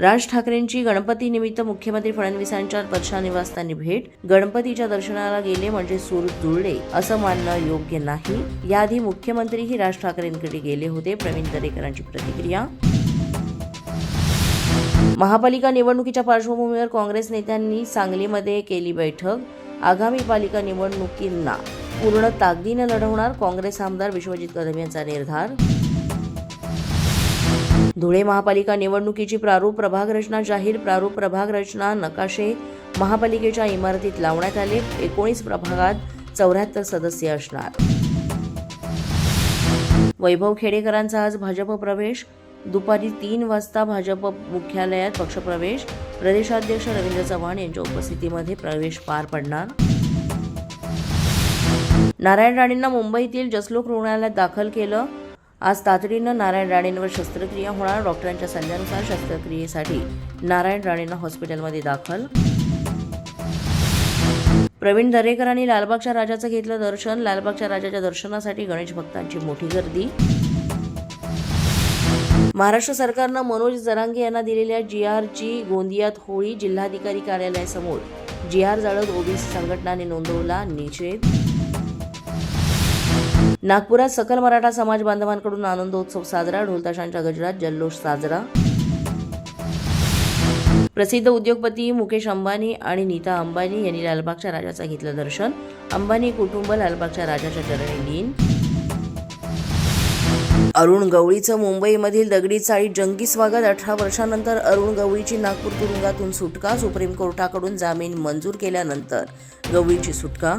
राज ठाकरेंची गणपती निमित्त मुख्यमंत्री फडणवीसांच्या वर्षा निवासस्थानी भेट. गणपतीच्या दर्शनाला गेले म्हणजे सूर जुळले असं मानणं योग्य नाही. याआधी मुख्यमंत्रीही राज ठाकरेंकडे गेले होते प्रवीण दरेकरांची प्रतिक्रिया. महापालिका निवडणुकीच्या पार्श्वभूमीवर काँग्रेस नेत्यांनी सांगलीमध्ये केली बैठक. आगामी पालिका निवडणुकींना पूर्ण ताकदीनं लढवणार काँग्रेस आमदार विश्वजित कदम यांचा निर्धार. धुळे महापालिका निवडणुकीची प्रारूप प्रभाग रचना जाहीर. प्रारूप प्रभाग रचना नकाशे महापालिकेच्या इमारतीत लावण्यात आले. एकोणीस प्रभागात चौऱ्याहत्तर सदस्य असणार. वैभव खेडेकरांचा आज भाजप प्रवेश. दुपारी तीन वाजता भाजप मुख्यालयात पक्षप्रवेश. प्रदेशाध्यक्ष रवींद्र चव्हाण यांच्या उपस्थितीमध्ये प्रवेश पार पडणार. नारायण राणेंना मुंबईतील जसलोक रुग्णालयात दाखल केलं. आज तातडीनं नारायण राणेंवर शस्त्रक्रिया होणार. डॉक्टरांच्या सल्ल्यानुसार शस्त्रक्रियेसाठी नारायण राणेंना हॉस्पिटलमध्ये दाखल. प्रवीण दरेकरांनी लालबागच्या राजाचं घेतलं दर्शन. लालबागच्या राजाच्या दर्शनासाठी गणेश भक्तांची मोठी गर्दी. महाराष्ट्र सरकारनं मनोज जरांगे यांना दिलेल्या जी आरची गोंदियात होळी जिल्हाधिकारी कार्यालयासमोर. जी आर जाळत ओबीसी संघटनांनी नोंदवला निषेध. नागपुरात सकल मराठा समाज बांधवांकडून आनंदोत्सव साजरा ढोलताशांच्या गजरात जल्लोष साजरा. प्रसिद्ध उद्योगपती मुकेश अंबानी आणि नीता अंबानी यांनी लालबागच्या राजाचं घेतलं दर्शन. अंबानी कुटुंब लालबागच्या राजाच्या चरणी लीन. अरुण गवळीचं मुंबईमधील दगडी चाळीत जंगी स्वागत अठरा वर्षानंतर अरुण गवळीची नागपूर तुरुंगातून सुटका सुप्रीम कोर्टाकडून जामीन मंजूर केल्यानंतर गवळीची सुटका.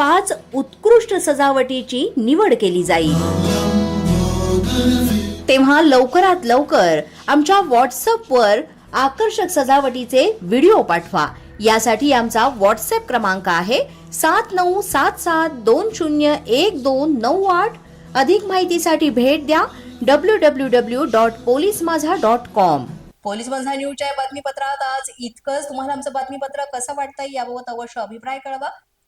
पाच उत्कृष्ट सजावटीची निवड केली जाईल. तेव्हा लवकरात लवकर आमच्या व्हॉट्सअपवर आकर्षक सजावटीचे व्हिडिओ पाठवा. यासाठी आमचा व्हॉट्सअप क्रमांक आहे सात नऊ सात सात दोन शून्य एक दोन नऊ आठ. अधिक माहितीसाठी भेट द्या W W W dot police Majha dot com police Majha न्यूजच्या बातमीपत्रात आज इतकंच. तुम्हाला आमचं बातमीपत्र कसं वाटतंय याबाबत अवश्य अभिप्राय कळवा.